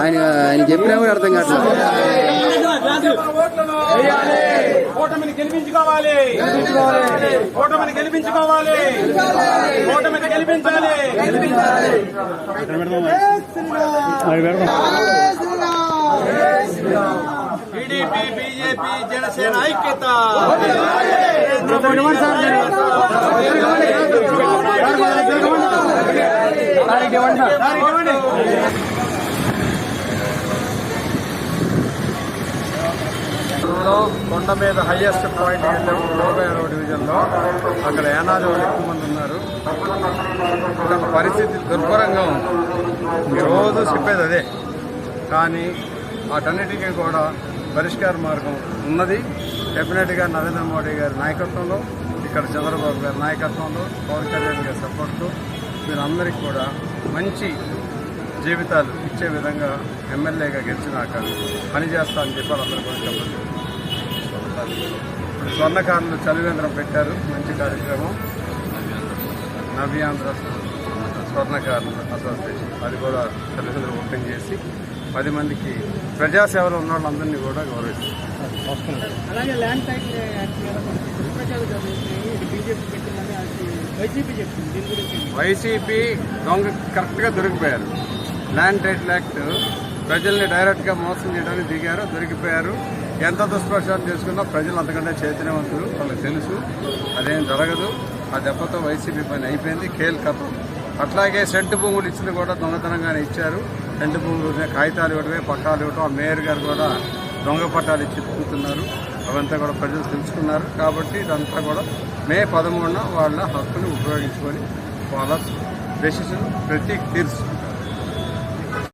ఆయన ఆయన చెప్పినా కూడా అర్థం కావట్లేదు. ఓటమిని గెలిపించుకోవాలి. ఓటమిని గెలిపించుకోవాలి. ఓటమిని గెలిపించాలి. టీడీపీ బీజేపీ జనసేన ఐక్యత కొండ మీద హైయెస్ట్ పాయింట్ వెళ్ళాము రోడ్ డివిజన్లో అక్కడ ఏనాది వాళ్ళు ఎక్కువ మంది ఉన్నారు. ఇక్కడ పరిస్థితి దుర్భరంగా ఉంది. రోజు చెప్పేది అదే. కానీ వాటన్నిటికీ కూడా పరిష్కార మార్గం ఉన్నది. డెఫినెట్గా నరేంద్ర మోడీ గారి నాయకత్వంలో ఇక్కడ చంద్రబాబు గారి నాయకత్వంలో పవన్ కళ్యాణ్ గారి సపోర్ట్తో మీరందరికీ కూడా మంచి జీవితాలు ఇచ్చే విధంగా ఎమ్మెల్యేగా గెలిచినాక పని చేస్తా అని చెప్పాలి కూడా చెప్పండి ఇప్పుడు స్వర్ణకారులు చలివేంద్రం పెట్టారు మంచి కార్యక్రమం. నవ్యాంధ్ర స్వర్ణకారులు అసోసియేషన్. అది కూడా చలివేంద్రం ఓపెన్ చేసి పది మందికి ప్రజాసేవలో ఉన్న వాళ్ళందరినీ కూడా గౌరవిస్తారు వైసీపీ దొంగ కరెక్ట్గా దొరికిపోయారు. ల్యాండ్ టైటిల్ యాక్ట్ ప్రజల్ని డైరెక్ట్గా మోసం చేయడానికి దిగారు దొరికిపోయారు. ఎంత దుష్ప్రచారం చేసుకున్నా ప్రజలు అంతకంటే చైతన్యవంతులు వాళ్ళకి తెలుసు. అదేం జరగదు. ఆ దెబ్బతో వైసీపీ పని అయిపోయింది. కేల్ కథం. అట్లాగే సెంటు భూములు ఇచ్చింది కూడా దొంగతనంగానే ఇచ్చారు. సెంటు భూములు కాగితాలు ఇవ్వడమే పట్టాలు ఇవ్వడం ఆ మేయర్ గారు కూడా దొంగ పట్టాలు ఇచ్చి తిప్పుతున్నారు. అవంతా కూడా ప్రజలు తెలుసుకున్నారు. కాబట్టి ఇదంతా కూడా మే పదమూడున వాళ్ళ హక్కుని ఉపయోగించుకొని వాళ్ళ డెసిషన్ ప్రతి తీర్చు